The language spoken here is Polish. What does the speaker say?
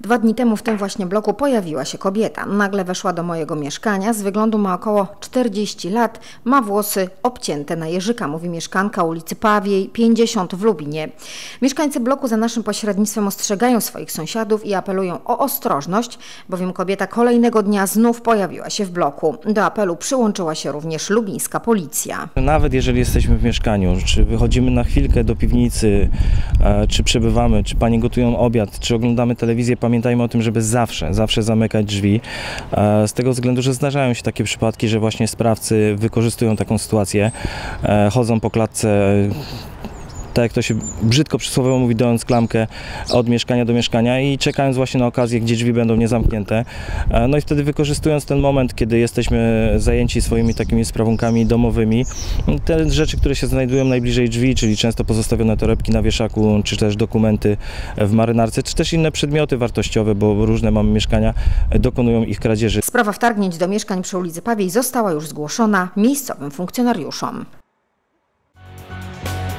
Dwa dni temu w tym właśnie bloku pojawiła się kobieta. Nagle weszła do mojego mieszkania. Z wyglądu ma około 40 lat. Ma włosy obcięte na jeżyka, mówi mieszkanka ulicy Pawiej 50 w Lubinie. Mieszkańcy bloku za naszym pośrednictwem ostrzegają swoich sąsiadów i apelują o ostrożność, bowiem kobieta kolejnego dnia znów pojawiła się w bloku. Do apelu przyłączyła się również lubińska policja. Nawet jeżeli jesteśmy w mieszkaniu, czy wychodzimy na chwilkę do piwnicy, e, czy przebywamy, czy pani gotują obiad, czy oglądamy telewizję, pamiętajmy o tym, żeby zawsze, zawsze zamykać drzwi. e, Z tego względu, że zdarzają się takie przypadki, że właśnie sprawcy wykorzystują taką sytuację, e, chodzą po klatce. Tak jak to się brzydko przysłowiowo mówi, dając klamkę od mieszkania do mieszkania i czekając właśnie na okazję, gdzie drzwi będą niezamknięte. E, No i wtedy wykorzystując ten moment, kiedy jesteśmy zajęci swoimi takimi sprawunkami domowymi, te rzeczy, które się znajdują najbliżej drzwi, czyli często pozostawione torebki na wieszaku, czy też dokumenty w marynarce, czy też inne przedmioty wartościowe, bo różne mamy mieszkania, dokonują ich kradzieży. Sprawa wtargnięć do mieszkań przy ulicy Pawiej została już zgłoszona miejscowym funkcjonariuszom.